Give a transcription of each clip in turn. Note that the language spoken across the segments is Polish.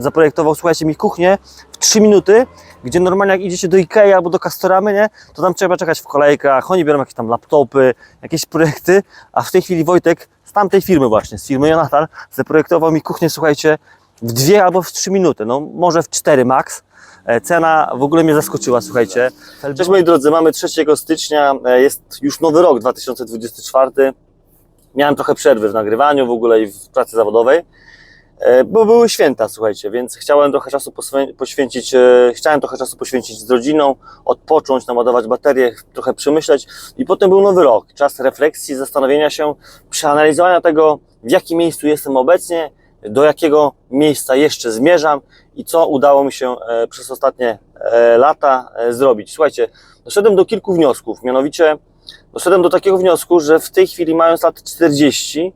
Zaprojektował, słuchajcie, mi kuchnię w 3 minuty, gdzie normalnie jak idziecie do Ikei albo do Castoramy, nie, to tam trzeba czekać w kolejkach, oni biorą jakieś tam laptopy, jakieś projekty, a w tej chwili Wojtek z tamtej firmy właśnie, z firmy Jonathan, zaprojektował mi kuchnię, słuchajcie, w 2 albo w 3 minuty, no może w 4 max. E, Cena w ogóle mnie zaskoczyła, słuchajcie. Cześć moi drodzy, mamy 3 stycznia, e, jest już nowy rok 2024. Miałem trochę przerwy w nagrywaniu w ogóle i w pracy zawodowej. E, Bo były święta, słuchajcie, więc chciałem trochę czasu poświęcić, e, chciałem trochę czasu poświęcić z rodziną, odpocząć, naładować baterię, trochę przemyśleć i potem był nowy rok, czas refleksji, zastanowienia się, przeanalizowania tego, w jakim miejscu jestem obecnie, do jakiego miejsca jeszcze zmierzam i co udało mi się e, przez ostatnie lata zrobić. Słuchajcie, doszedłem do kilku wniosków, mianowicie doszedłem do takiego wniosku, że w tej chwili mając lat 40,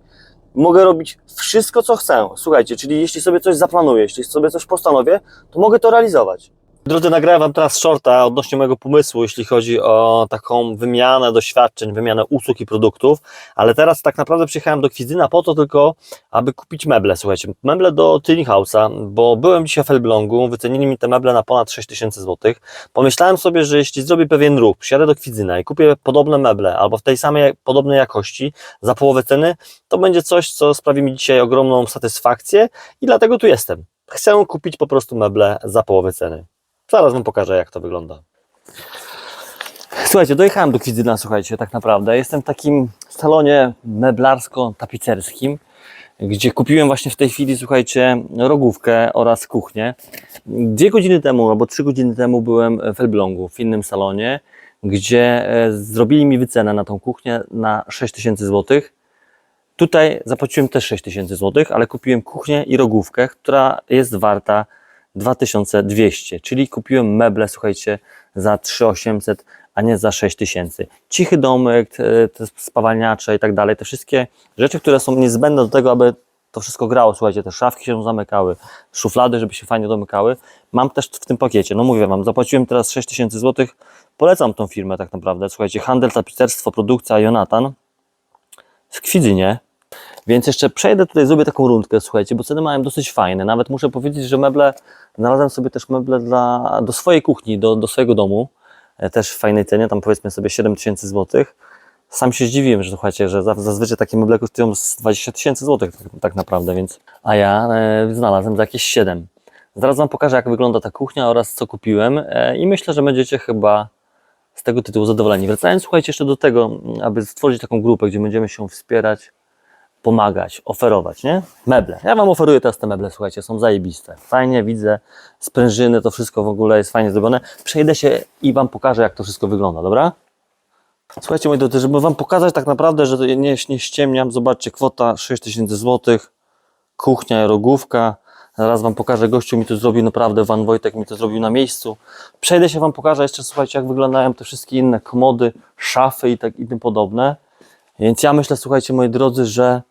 mogę robić wszystko, co chcę. Słuchajcie, czyli jeśli sobie coś zaplanuję, jeśli sobie coś postanowię, to mogę to realizować. Drodzy, nagrałem Wam teraz shorta odnośnie mojego pomysłu, jeśli chodzi o taką wymianę doświadczeń, wymianę usług i produktów, ale teraz tak naprawdę przyjechałem do Kwizyna po to tylko, aby kupić meble, słuchajcie, meble do Tiny House'a, bo byłem dzisiaj w Elblągu, wycenili mi te meble na ponad 6000 zł. Pomyślałem sobie, że jeśli zrobię pewien ruch, przyjadę do Kwidzyna i kupię podobne meble, albo w tej samej, podobnej jakości, za połowę ceny, to będzie coś, co sprawi mi dzisiaj ogromną satysfakcję i dlatego tu jestem. Chcę kupić po prostu meble za połowę ceny. Zaraz Wam pokażę, jak to wygląda. Słuchajcie, dojechałem do Kwidzyna, słuchajcie, tak naprawdę. Jestem w takim salonie meblarsko-tapicerskim, gdzie kupiłem właśnie w tej chwili, słuchajcie, rogówkę oraz kuchnię. Dwie godziny temu, albo trzy godziny temu byłem w Elblągu, w innym salonie, gdzie e, zrobili mi wycenę na tą kuchnię na 6000 zł. Tutaj zapłaciłem też 6000 zł, ale kupiłem kuchnię i rogówkę, która jest warta 2200, czyli kupiłem meble, słuchajcie, za 3800, a nie za 6000. Cichy domek, te, spawalniacze i tak dalej, te wszystkie rzeczy, które są niezbędne do tego, aby to wszystko grało, słuchajcie, te szafki się zamykały, szuflady, żeby się fajnie domykały. Mam też w tym pakiecie, no mówię Wam, zapłaciłem teraz 6000 zł, polecam tą firmę tak naprawdę, słuchajcie, handel, tapicerstwo, produkcja Jonathan w Kwidzynie, więc jeszcze przejdę tutaj, zrobię taką rundkę, słuchajcie, bo ceny mają dosyć fajne. Nawet muszę powiedzieć, że meble, znalazłem sobie też meble dla, do swojej kuchni, do, do swojego domu, e, też w fajnej cenie, tam powiedzmy sobie 7000 zł. Sam się zdziwiłem, że słuchajcie, że za- zazwyczaj takie meble kosztują z 20 tysięcy złotych tak, tak naprawdę, więc, a ja e, znalazłem za jakieś 7. Zaraz Wam pokażę, jak wygląda ta kuchnia oraz co kupiłem e, i myślę, że będziecie chyba z tego tytułu zadowoleni. Wracając, słuchajcie, jeszcze do tego, aby stworzyć taką grupę, gdzie będziemy się wspierać, pomagać, oferować, nie? Meble. Ja Wam oferuję teraz te meble, słuchajcie, są zajebiste. Fajnie widzę, sprężyny, to wszystko w ogóle jest fajnie zrobione. Przejdę się i Wam pokażę, jak to wszystko wygląda, dobra? Słuchajcie, moi drodzy, żeby Wam pokazać tak naprawdę, że nie, nie ściemniam, zobaczcie, kwota 6000 zł, kuchnia, rogówka. Zaraz Wam pokażę, gościu mi to zrobił, naprawdę, Van Wojtek mi to zrobił na miejscu. Przejdę się Wam pokażę jeszcze, słuchajcie, jak wyglądają te wszystkie inne komody, szafy i tak i tym podobne. Więc ja myślę, słuchajcie, moi drodzy, że,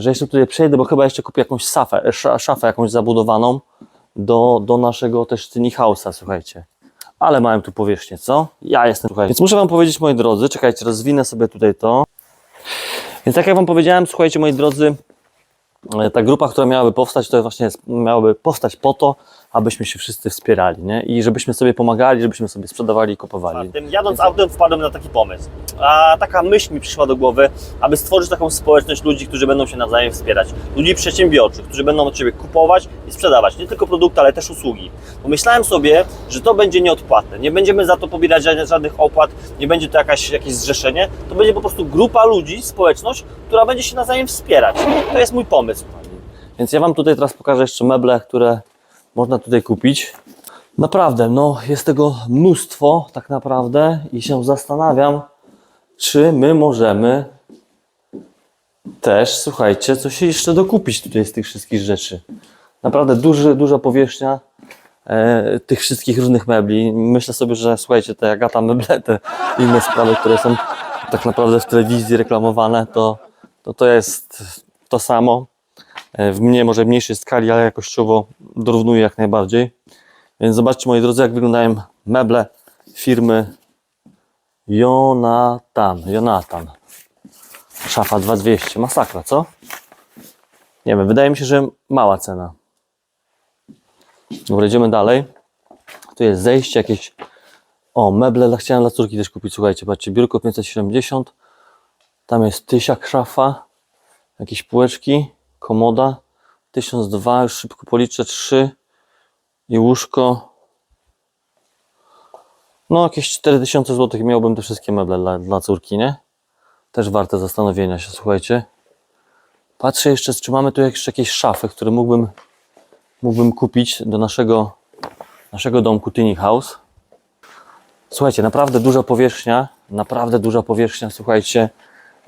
że jeszcze tutaj przejdę, bo chyba jeszcze kupię jakąś sza- szafę jakąś zabudowaną do, do naszego też tiny house'a, słuchajcie. Ale mają tu powierzchnię, co? Ja jestem, słuchajcie. Więc muszę Wam powiedzieć, moi drodzy, czekajcie, rozwinę sobie tutaj to. Więc tak jak Wam powiedziałem, słuchajcie, moi drodzy, e, ta grupa, która miałaby powstać, to właśnie miałaby powstać po to, abyśmy się wszyscy wspierali, nie? I żebyśmy sobie pomagali, żebyśmy sobie sprzedawali i kupowali. Jadąc autem wpadłem na taki pomysł. A taka myśl mi przyszła do głowy, aby stworzyć taką społeczność ludzi, którzy będą się nawzajem wspierać. Ludzi przedsiębiorczych, którzy będą od Ciebie kupować i sprzedawać. Nie tylko produkty, ale też usługi. Pomyślałem sobie, że to będzie nieodpłatne. Nie będziemy za to pobierać żadnych- żadnych opłat, nie będzie to jakaś, jakieś zrzeszenie. To będzie po prostu grupa ludzi, społeczność, która będzie się nawzajem wspierać. To jest mój pomysł. Więc ja Wam tutaj teraz pokażę jeszcze meble, które można tutaj kupić. Naprawdę, no jest tego mnóstwo tak naprawdę i się zastanawiam, czy my możemy też, słuchajcie, coś jeszcze dokupić tutaj z tych wszystkich rzeczy. Naprawdę duży, duża powierzchnia e, tych wszystkich różnych mebli. Myślę sobie, że słuchajcie, te Agata meble, te inne sprawy, które są tak naprawdę w telewizji reklamowane, to to, to jest to samo. E, W mnie może mniejszej skali, ale jakościowo dorównuje jak najbardziej. Więc zobaczcie moi drodzy, jak wyglądają meble firmy Jonathan. Jonathan. Szafa 2200. Masakra, co? Nie wiem, wydaje mi się, że mała cena. Dobra, idziemy dalej. Tu jest zejście jakieś. O, meble chciałem dla córki też kupić. Słuchajcie, patrzcie, biurko 570. Tam jest tysiak szafa. Jakieś półeczki. Komoda. 1002, już szybko policzę. 3. I łóżko. No, jakieś 4000 zł miałbym te wszystkie meble dla, dla córki, nie? Też warte zastanowienia się, słuchajcie. Patrzę jeszcze, czy mamy tu jeszcze jakieś szafy, które mógłbym, mógłbym kupić do naszego, naszego domku Tiny House. Słuchajcie, naprawdę duża powierzchnia, naprawdę duża powierzchnia, słuchajcie,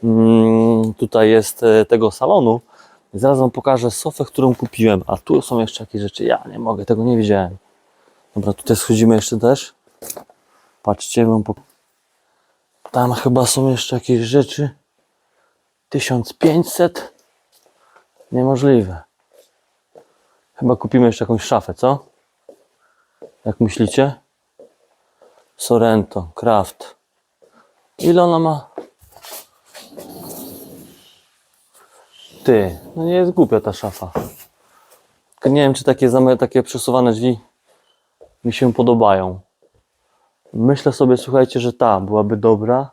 mm, tutaj jest e, tego salonu. Zaraz Wam pokażę sofę, którą kupiłem, a tu są jeszcze jakieś rzeczy, ja nie mogę, tego nie wiedziałem. Dobra, tutaj schodzimy jeszcze też. Patrzcie, wam pok- tam chyba są jeszcze jakieś rzeczy. 1500. Niemożliwe. Chyba kupimy jeszcze jakąś szafę, co? Jak myślicie? Sorrento, Kraft. Ile ona ma? Ty, no nie jest głupia ta szafa. Tylko nie wiem, czy takie, takie przesuwane drzwi mi się podobają. Myślę sobie, słuchajcie, że ta byłaby dobra.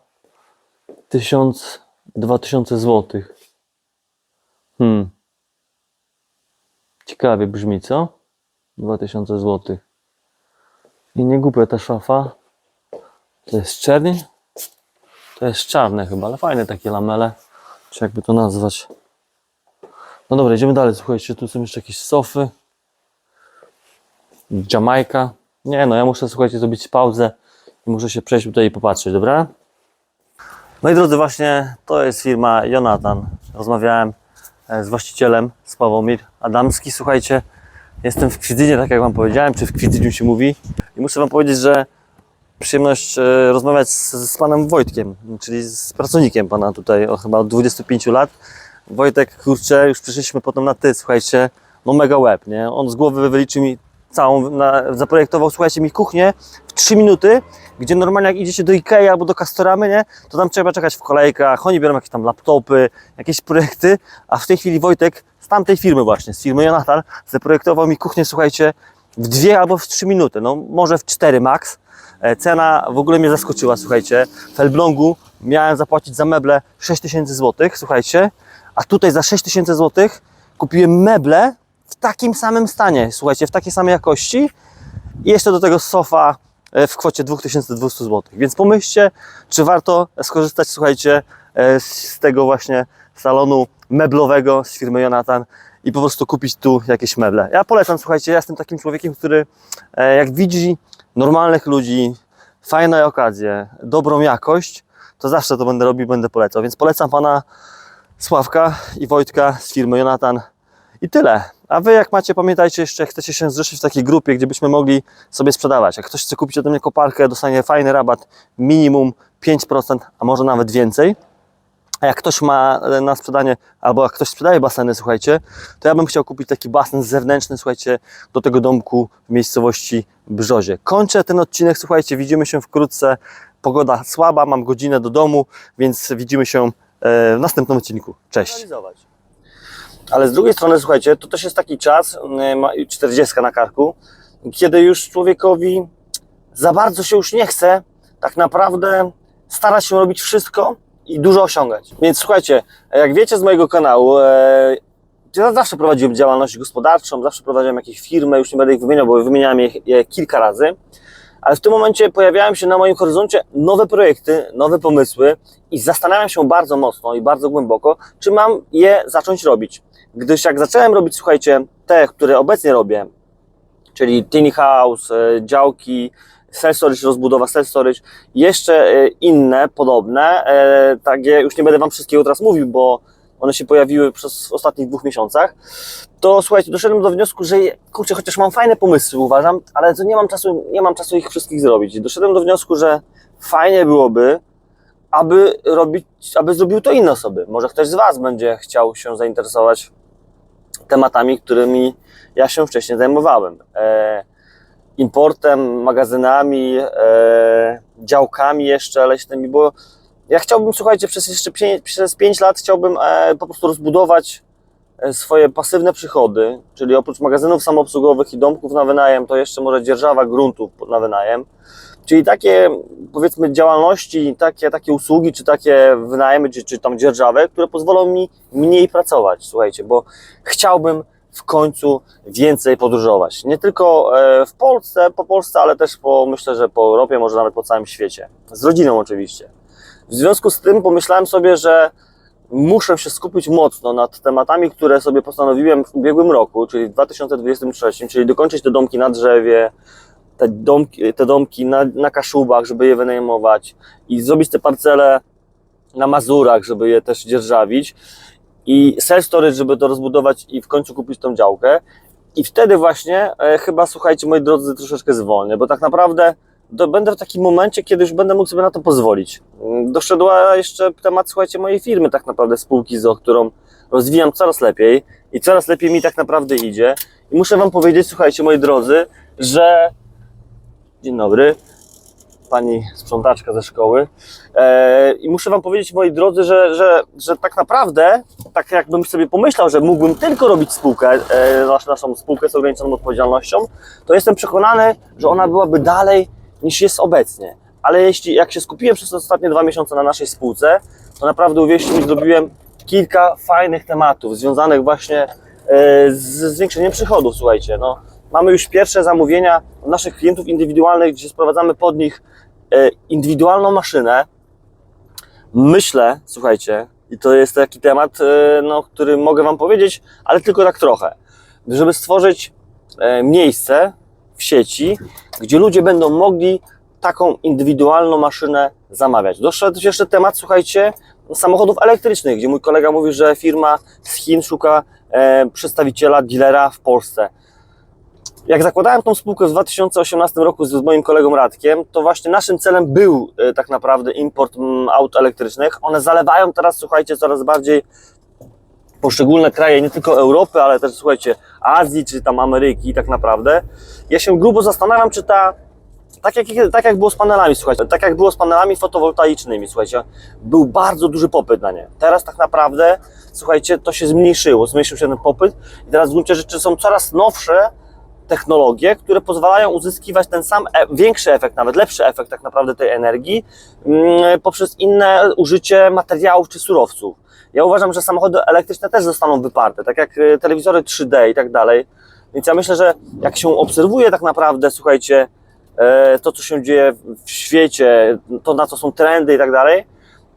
1000, 2000 zł. Hmm. Ciekawie brzmi, co? 2000 zł. I nie głupia ta szafa. To jest czerń? To jest czarne chyba, ale fajne takie lamele. Czy jakby to nazwać? No dobra, idziemy dalej. Słuchajcie, tu są jeszcze jakieś sofy. Jamajka. Nie no, ja muszę, słuchajcie, zrobić pauzę i muszę się przejść tutaj i popatrzeć, dobra? No i drodzy, właśnie to jest firma Jonathan. Rozmawiałem e, z właścicielem, Sławomir Adamski. Słuchajcie, jestem w Kwidzynie, tak jak Wam powiedziałem, czy w Kwidzyniu się mówi. I muszę Wam powiedzieć, że przyjemność e, rozmawiać z, z Panem Wojtkiem, czyli z pracownikiem Pana tutaj o chyba od 25 lat. Wojtek, kurczę, już przyszliśmy potem na Ty, słuchajcie, no mega łeb, nie? On z głowy wyliczył mi całą, na, zaprojektował, słuchajcie, mi kuchnię w 3 minuty, gdzie normalnie jak idziecie do Ikei albo do Castoramy, nie, to tam trzeba czekać w kolejkach, oni biorą jakieś tam laptopy, jakieś projekty, a w tej chwili Wojtek z tamtej firmy właśnie, z firmy Jonathan, zaprojektował mi kuchnię, słuchajcie, w dwie albo w trzy minuty, no może w cztery max. E, Cena w ogóle mnie zaskoczyła, słuchajcie. W Elblągu miałem zapłacić za meble 6000 zł, słuchajcie, a tutaj za 6000 zł kupiłem meble w takim samym stanie, słuchajcie, w takiej samej jakości i jeszcze do tego sofa e, w kwocie 2200 zł. Więc pomyślcie, czy warto skorzystać, słuchajcie, e, z tego właśnie salonu meblowego z firmy Jonathan i po prostu kupić tu jakieś meble. Ja polecam, słuchajcie, ja jestem takim człowiekiem, który jak widzi normalnych ludzi, fajne okazje, dobrą jakość, to zawsze to będę robił, będę polecał. Więc polecam pana Sławka i Wojtka z firmy Jonathan. I tyle. A wy jak macie, pamiętajcie jeszcze, jak chcecie się zrzeszyć w takiej grupie, gdzie byśmy mogli sobie sprzedawać. Jak ktoś chce kupić ode mnie koparkę, dostanie fajny rabat, minimum 5%, a może nawet więcej. A jak ktoś ma e, na sprzedanie, albo jak ktoś sprzedaje baseny, słuchajcie, to ja bym chciał kupić taki basen zewnętrzny, słuchajcie, do tego domku w miejscowości Brzozie. Kończę ten odcinek, słuchajcie, widzimy się wkrótce. Pogoda słaba, mam godzinę do domu, więc widzimy się e, w następnym odcinku. Cześć. Ale z drugiej strony, słuchajcie, to też jest taki czas, y, ma 40 na karku, kiedy już człowiekowi za bardzo się już nie chce tak naprawdę starać się robić wszystko i dużo osiągać. Więc słuchajcie, jak wiecie z mojego kanału, e, ja zawsze prowadziłem działalność gospodarczą, zawsze prowadziłem jakieś firmy, już nie będę ich wymieniał, bo wymieniałem je, je kilka razy, ale w tym momencie pojawiają się na moim horyzoncie nowe projekty, nowe pomysły i zastanawiam się bardzo mocno i bardzo głęboko, czy mam je zacząć robić. Gdyż jak zacząłem robić, słuchajcie, te, które obecnie robię, czyli tiny house, e, działki, self-storage, rozbudowa self-storage, jeszcze e, inne podobne, e, takie, już nie będę Wam wszystkiego teraz mówił, bo one się pojawiły przez ostatnich dwóch miesiącach, to słuchajcie, doszedłem do wniosku, że kurczę, chociaż mam fajne pomysły, uważam, ale to nie mam czasu, nie mam czasu ich wszystkich zrobić. Doszedłem do wniosku, że fajnie byłoby, aby robić, aby zrobił to inne osoby. Może ktoś z Was będzie chciał się zainteresować tematami, którymi ja się wcześniej zajmowałem. E, importem, magazynami, e, działkami jeszcze leśnymi, bo ja chciałbym, słuchajcie, przez jeszcze pięć, przez 5 lat chciałbym e, po prostu rozbudować e, swoje pasywne przychody, czyli oprócz magazynów samoobsługowych i domków na wynajem, to jeszcze może dzierżawa gruntów na wynajem. Czyli takie, powiedzmy, działalności, takie, takie usługi, czy takie wynajmy, czy, czy tam dzierżawy, które pozwolą mi mniej pracować, słuchajcie, bo chciałbym w końcu więcej podróżować. Nie tylko e, w Polsce, po Polsce, ale też po, myślę, że po Europie, może nawet po całym świecie. Z rodziną oczywiście. W związku z tym pomyślałem sobie, że muszę się skupić mocno nad tematami, które sobie postanowiłem w ubiegłym roku, czyli w 2023, czyli dokończyć te domki na drzewie, te domki, te domki na, na Kaszubach, żeby je wynajmować i zrobić te parcele na Mazurach, żeby je też dzierżawić i self-storage, żeby to rozbudować i w końcu kupić tą działkę. I wtedy właśnie e, chyba, słuchajcie, moi drodzy, troszeczkę zwolnię, bo tak naprawdę do, będę w takim momencie, kiedy już będę mógł sobie na to pozwolić. Mm, Doszedła jeszcze temat, słuchajcie, mojej firmy, tak naprawdę spółki ZO, którą rozwijam coraz lepiej i coraz lepiej mi tak naprawdę idzie. I muszę Wam powiedzieć, słuchajcie, moi drodzy, że. Dzień dobry, pani sprzątaczka ze szkoły. E, I muszę Wam powiedzieć, moi drodzy, że, że, że tak naprawdę, tak jakbym sobie pomyślał, że mógłbym tylko robić spółkę, e, nasz, naszą spółkę z ograniczoną odpowiedzialnością, to jestem przekonany, że ona byłaby dalej niż jest obecnie. Ale jeśli jak się skupiłem przez ostatnie dwa miesiące na naszej spółce, to naprawdę uwierzcie mi, zrobiłem kilka fajnych tematów związanych właśnie e, z zwiększeniem przychodów. Słuchajcie, no, mamy już pierwsze zamówienia naszych klientów indywidualnych, gdzie sprowadzamy pod nich e, indywidualną maszynę. Myślę, słuchajcie, i to jest taki temat, e, no, który mogę Wam powiedzieć, ale tylko tak trochę, żeby stworzyć e, miejsce w sieci, gdzie ludzie będą mogli taką indywidualną maszynę zamawiać. Doszedł jeszcze temat, słuchajcie, samochodów elektrycznych, gdzie mój kolega mówi, że firma z Chin szuka e, przedstawiciela, dealera w Polsce. Jak zakładałem tą spółkę w 2018 roku z, moim kolegą Radkiem, to właśnie naszym celem był e, tak naprawdę import aut elektrycznych. One zalewają teraz, słuchajcie, coraz bardziej poszczególne kraje, nie tylko Europy, ale też, słuchajcie, Azji czy tam Ameryki tak naprawdę. Ja się grubo zastanawiam, czy ta tak jak, tak jak było z panelami, słuchajcie, tak jak było z panelami fotowoltaicznymi, słuchajcie, był bardzo duży popyt na nie. Teraz tak naprawdę, słuchajcie, to się zmniejszyło, zmniejszył się ten popyt i teraz w gruncie rzeczy są coraz nowsze technologie, które pozwalają uzyskiwać ten sam, e większy efekt, nawet lepszy efekt tak naprawdę tej energii mm, poprzez inne użycie materiałów czy surowców. Ja uważam, że samochody elektryczne też zostaną wyparte, tak jak e, telewizory 3D i tak dalej. Więc ja myślę, że jak się obserwuje tak naprawdę, słuchajcie, e, to co się dzieje w świecie, to na co są trendy i tak dalej,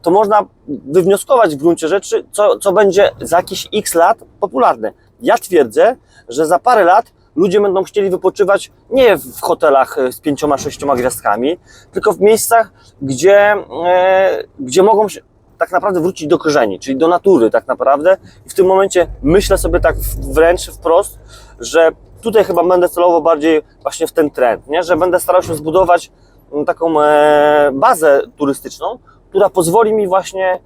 to można wywnioskować w gruncie rzeczy, co, co będzie za jakieś x lat popularne. Ja twierdzę, że za parę lat ludzie będą chcieli wypoczywać nie w hotelach e, z pięcioma, sześcioma gwiazdkami, tylko w miejscach, gdzie, e, gdzie mogą się tak naprawdę wrócić do korzeni, czyli do natury tak naprawdę. I w tym momencie myślę sobie tak wręcz wprost, że tutaj chyba będę celowo bardziej właśnie w ten trend, nie? że będę starał się zbudować mm, taką e, bazę turystyczną, która pozwoli mi właśnie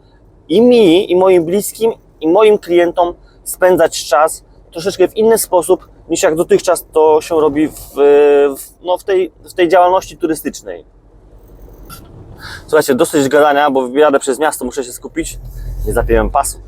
i mi, i moim bliskim, i moim klientom spędzać czas troszeczkę w inny sposób, niż jak dotychczas to się robi w, w, no w, tej, w tej działalności turystycznej. Słuchajcie, dosyć gadania, bo jadę przez miasto, muszę się skupić. Nie zapiąłem pasu.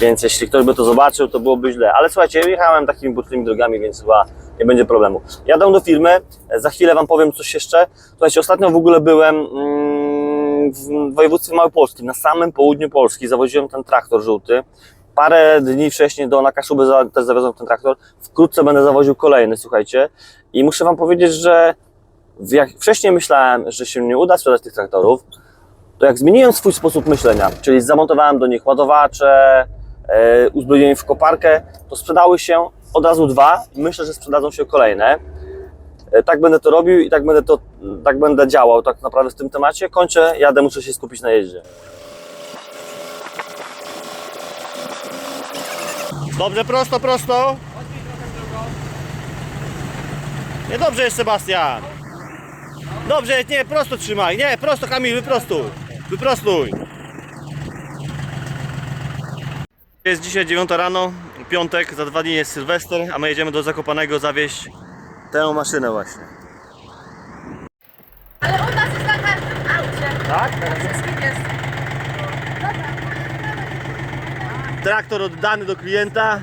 Więc jeśli ktoś by to zobaczył, to byłoby źle. Ale słuchajcie, jechałem takimi bocznymi drogami, więc chyba nie będzie problemu. Jadę do firmy, za chwilę Wam powiem coś jeszcze. Słuchajcie, ostatnio w ogóle byłem mm, w województwie małopolskim, na samym południu Polski. Zawoziłem ten traktor żółty. Parę dni wcześniej do na Kaszuby za- też zawiozłem ten traktor. Wkrótce będę zawoził kolejny, słuchajcie. I muszę Wam powiedzieć, że jak wcześniej myślałem, że się nie uda sprzedać tych traktorów, to jak zmieniłem swój sposób myślenia, czyli zamontowałem do nich ładowacze, uzbroiłem w koparkę, to sprzedały się od razu dwa. Myślę, że sprzedadzą się kolejne. E, tak będę to robił i tak będę, to, tak będę działał tak naprawdę w tym temacie. Kończę, jadę, muszę się skupić na jeździe. Dobrze, prosto, prosto. Nie dobrze jest Sebastian. Dobrze, nie, prosto trzymaj. Nie, prosto Kamil, wyprostuj. Wyprostuj. Jest dzisiaj 9 rano, piątek, za dwa dni jest Sylwester, a my jedziemy do Zakopanego zawieźć tę maszynę właśnie. Ale u nas jest na każdym aucie. Tak? Na wszystkim jest. Traktor oddany do klienta.